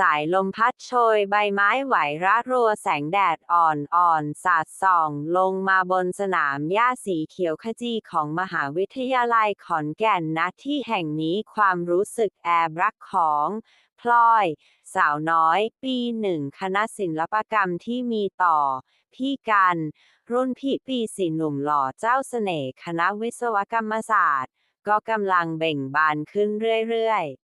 สายลมพัดโชยใบไม้ไหวระรัวแสงแดดอ่อนๆ สาดส่อง ลงมาบนสนามหญ้าสีเขียวขจีของมหาวิทยาลัยขอนแก่นณที่แห่งนี้ความรู้สึกแอบรักของ พลอย สาวน้อย ปีหนึ่งคณะศิลปกรรมที่มีต่อ พี่กัน รุ่นพี่ปีสี่หนุ่มหล่อเจ้าเสน่ห์คณะวิศวกรรมศาสตร์ ก็กำลังเบ่งบานขึ้นเรื่อยๆ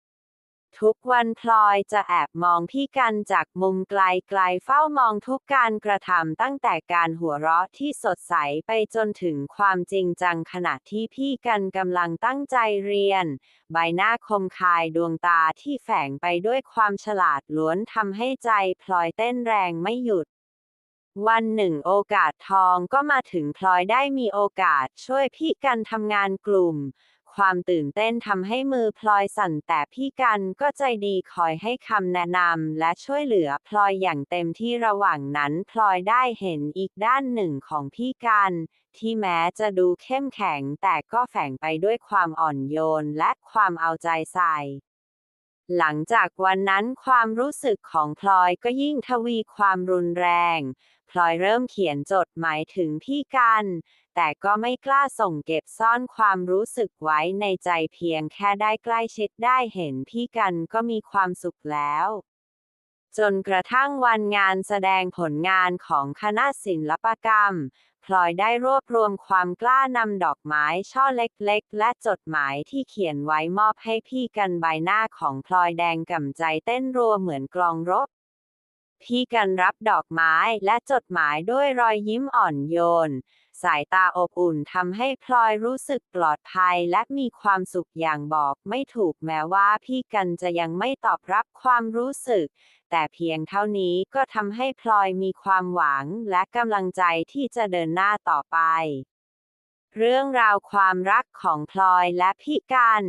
ทุกวันพลอยจะแอบมองพี่กันจากมุมไกลๆเฝ้ามองทุกการกระทำตั้งแต่การหัวเราะที่สดใสไปจนถึงความจริงจังขณะที่พี่กันกำลังตั้งใจเรียน ใบหน้าคมคายดวงตาที่แฝงไปด้วยความฉลาดล้วนทำให้ใจพลอยเต้นแรงไม่หยุดวันหนึ่งโอกาสทองก็มาถึงพลอยได้มีโอกาสช่วยพี่กันทำงานกลุ่ม ความตื่นเต้นทำให้มือพลอยสั่นแต่พี่กันก็ใจดีคอยให้คำแนะนำและช่วยเหลือพลอยอย่างเต็มที่ระหว่างนั้นพลอยได้เห็นอีกด้านหนึ่งของพี่กัน ที่แม้จะดูเข้มแข็งแต่ก็แฝงไปด้วยความอ่อนโยนและความเอาใจใส่ หลังจากวันนั้นความรู้สึกของพลอยก็ยิ่งทวีความรุนแรง พลอยเริ่มเขียนจดหมายถึงพี่กัน แต่ก็ไม่กล้าส่งเก็บซ่อนความรู้สึกไว้ในใจเพียงแค่ได้ใกล้ชิดได้เห็นพี่กันก็มีความสุขแล้ว จนกระทั่งวันงานแสดงผลงานของคณะศิลปกรรม พลอยได้รวบรวมความกล้านำดอกไม้ช่อเล็กๆ และจดหมายที่เขียนไว้มอบให้พี่กันใบหน้าของพลอยแดงก่ำใจเต้นรัวเหมือนกลองรบ พี่กันรับดอกไม้และจดหมายด้วยรอยยิ้มอ่อนโยน สายตาอบอุ่นทำให้พลอยรู้สึกปลอดภัยและมีความสุขอย่างบอกไม่ถูกแม้ว่าพี่กันจะยังไม่ตอบรับความรู้สึก แต่เพียงเท่านี้ก็ทำให้พลอยมีความหวังและกำลังใจที่จะเดินหน้าต่อไป เรื่องราวความรักของพลอยและพี่กัน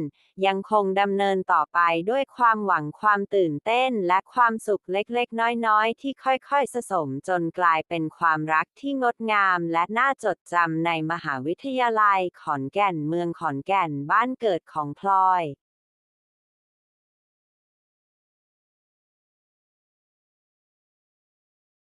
ยังคงดำเนินต่อไปด้วยความหวังความตื่นเต้นและความสุขเล็กๆ น้อยๆ ที่ค่อยๆ สะสมจนกลายเป็นความรักที่งดงามและน่าจดจำในมหาวิทยาลัยขอนแก่นเมืองขอนแก่นบ้านเกิดของพลอย